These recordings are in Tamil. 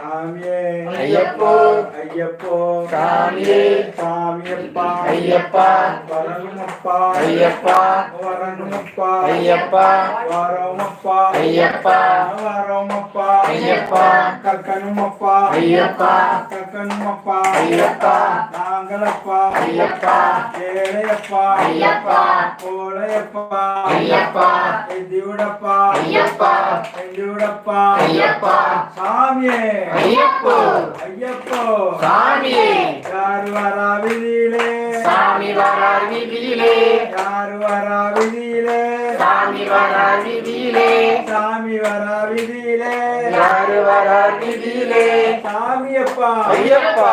சாமியே. ஐயப்போ. ஐயப்போ. சாமியே. சாமியப்பா. ஐயப்பா. வரணுமப்பா. ஐயப்பா. வரணுமப்பா. ஐயப்பா. வரோமப்பா ஐயப்பா. வரோமப்பா ஐயப்பா. கக்கனுமப்பா ஐயப்பா. கக்கனுமப்பா ஐயப்பா. நாங்களப்பா ஐயப்பா. ஏழையப்பா. ஐயப்பா. கோழையப்பா. ஐயப்பா. எதியுடப்பா ஐயப்பா. எதியுடப்பா ஐயப்பா. சாமியே. ஐயப்போ. ஐயப்போ. சாமியே. யார் வரா விதியிலே சாமி வரார் வீதியிலே யார் வரா விதியிலே சாமி வரார் வீதியிலே சாமி வரா விதியிலே யாரு வரார் வீதியிலே சாமியப்பா. ஐயப்பா.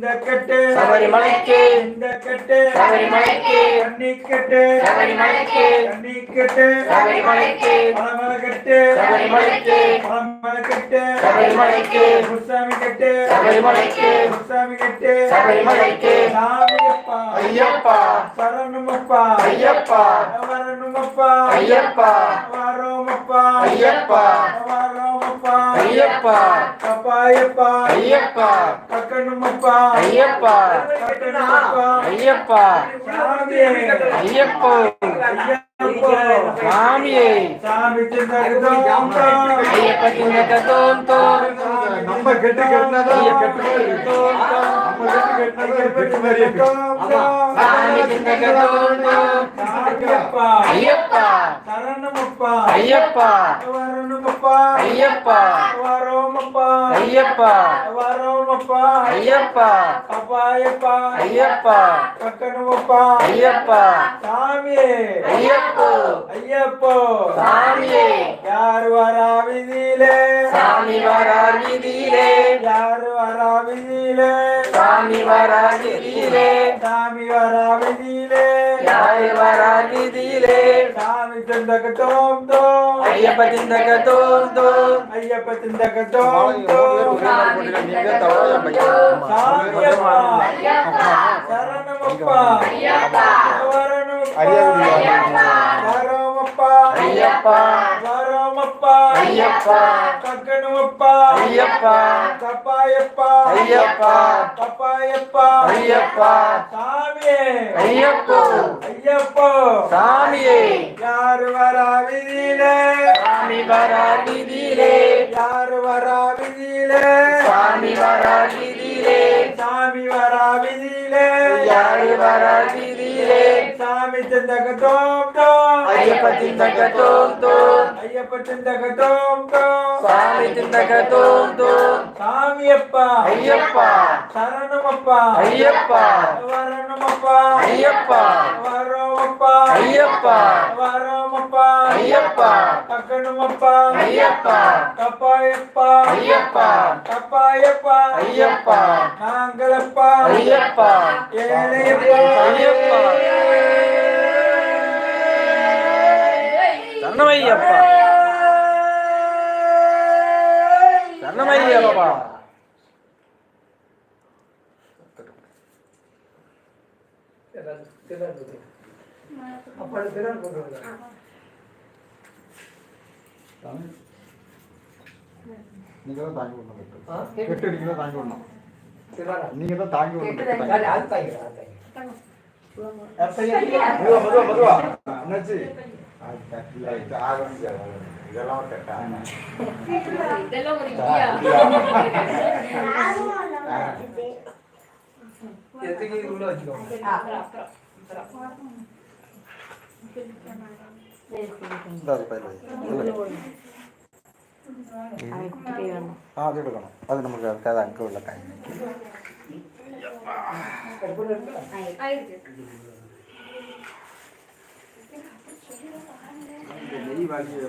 இந்த கெட்டு சபரிமலைக்கு இந்த கெட்டு சபரிமலைக்கு கண்ணி கெட்டு சபரிமலைக்கு கண்ணி கெட்டு சபரிமலைக்கு மலமலை கெட்டு சபரிமலைக்கு மலமலை கெட்டு சபரிமலைக்கு முசாமி கெட்டு சபரிமலைக்கு முசாமி கெட்டு சபரிமலைக்கு சாமியப்பா ஐயப்பா சரணமப்பா ஐயப்பா வரணுமப்பா ஐயப்பா வரோமப்பா ஐயப்பா வரோமப்பா ஐயப்பா கப்பாயப்பா ஐயப்பா கக்கனுமப்பா ஐயப்பா கக்கனுமப்பா ஐயப்பா சாமியே ஐயப்போ ஐயப்போ சாமியே சாமி சிந்தகம் தோம் ஐயப்ப சின்னக்க தோம் தோம் ஐயப்பா. வரணுமப்பா. ஐயப்பா. வரோமப்பா. ஐயப்பா. வரோமப்பா. ஐயப்பா. அப்பாயப்பா. ஐயப்பா. கக்கனுமப்பா ஐயப்பா. சாமியே. ஐயப்போ. ஐயப்போ. சாமியே. யார் வரா விதியிலே? சாமி வீதியிலே யார் வரா விதியிலே சாமி வரார் வீதியிலே சாமி வரா விதியிலே யாரு வரார் வீதியிலே சாமி சிந்தக தோம் தோம் ஐயப்ப சின்னக்க தோம் தோம் ஐயப்ப சிந்தக தோம் தோம் சாமியப்பா சரணமப்பா வரணுமப்பா வரோமப்பா ஐயப்பா. கக்கனுமப்பா ஐயப்பா. கப்பாயப்பா ஐயப்பா. கப்பாயப்பா ஐயப்பா. சாமியே. ஐயப்போ. ஐயப்போ. சாமியே. யார் வரா விதியிலே? சாமி வரார் வீதியிலே. யார் வரா விதியிலே? சாமி வரார் வீதியிலே. சாமி வரா விதியிலே. யாரு வரார் வீதியிலே. சாமி தோம் ஐயப்ப தோம். ஐயப்ப சிந்தக தோம் தோம் சாமி சின்னக்க தோம் தோம் சாமியப்பா. ஐயப்பா. சரணமப்பா. ஐயப்பா. வரணுமப்பா. ஐயப்பா. வரோமப்பா. ஐயப்பா. வரோமப்பா. ஐயப்பா. கக்கனுமப்பா ஐயப்பா. கப்பாயப்பா. ஐயப்பா. கப்பாயப்பா. ஐயப்பா. நாங்களப்பா ஐயப்பா. ஏழையப்பா. ஐயப்பா. சரணமையப்பா சரணமையப்பா நீங்க தான் தாங்கி விடணும் கெட்டு நீங்க தான் தாங்கி விடணும் நீங்க தான் தாங்கி விடணும் மெதுவா மெதுவா மெதுவா என்னாச்சு இதெல்லாம் கெட்டா இதெல்லாம் ஒரு இடியா எதுக்கு உள்ள வச்சுக்கோங்க मेरी बात है